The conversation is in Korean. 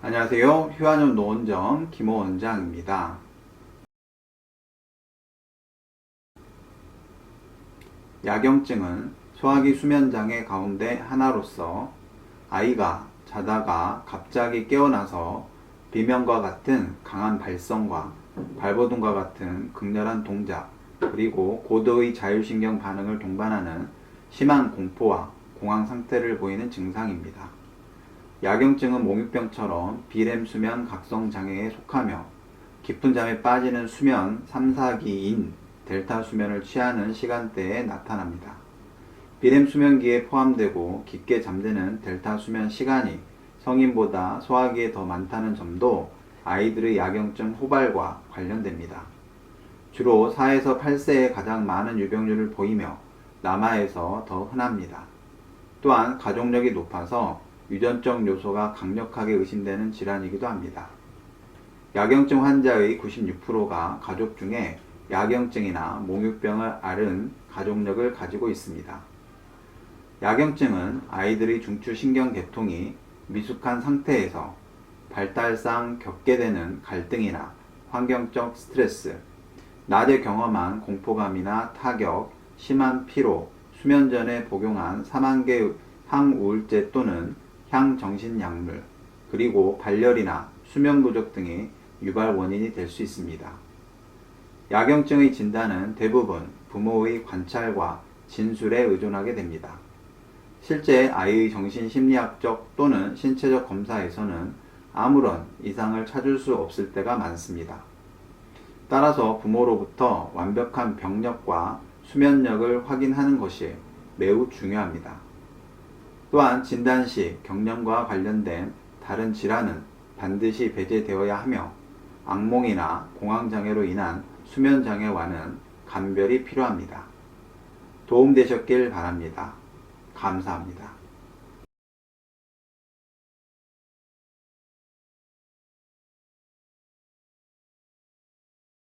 안녕하세요. 휴안염 노원점 김호 원장입니다. 야경증은 소화기 수면장애 가운데 하나로서 아이가 자다가 갑자기 깨어나서 비명과 같은 강한 발성과 발버둥과 같은 극렬한 동작 그리고 고도의 자율신경 반응을 동반하는 심한 공포와 공황 상태를 보이는 증상입니다. 야경증은 몽유병처럼 비렘 수면 각성 장애에 속하며 깊은 잠에 빠지는 수면 3, 4기인 델타 수면을 취하는 시간대에 나타납니다. 비렘 수면기에 포함되고 깊게 잠드는 델타 수면 시간이 성인보다 소화기에 더 많다는 점도 아이들의 야경증 후발과 관련됩니다. 주로 4에서 8세에 가장 많은 유병률을 보이며 남아에서 더 흔합니다. 또한 가족력이 높아서 유전적 요소가 강력하게 의심되는 질환이기도 합니다. 야경증 환자의 96%가 가족 중에 야경증이나 몽유병을 앓은 가족력을 가지고 있습니다. 야경증은 아이들의 중추신경 계통이 미숙한 상태에서 발달상 겪게 되는 갈등이나 환경적 스트레스, 낮에 경험한 공포감이나 타격, 심한 피로, 수면 전에 복용한 3만개 항우울제 또는 향정신약물, 그리고 발열이나 수면 부족 등이 유발 원인이 될 수 있습니다. 야경증의 진단은 대부분 부모의 관찰과 진술에 의존하게 됩니다. 실제 아이의 정신심리학적 또는 신체적 검사에서는 아무런 이상을 찾을 수 없을 때가 많습니다. 따라서 부모로부터 완벽한 병력과 수면력을 확인하는 것이 매우 중요합니다. 또한 진단 시 경련과 관련된 다른 질환은 반드시 배제되어야 하며 악몽이나 공황장애로 인한 수면장애와는 감별이 필요합니다. 도움되셨길 바랍니다. 감사합니다.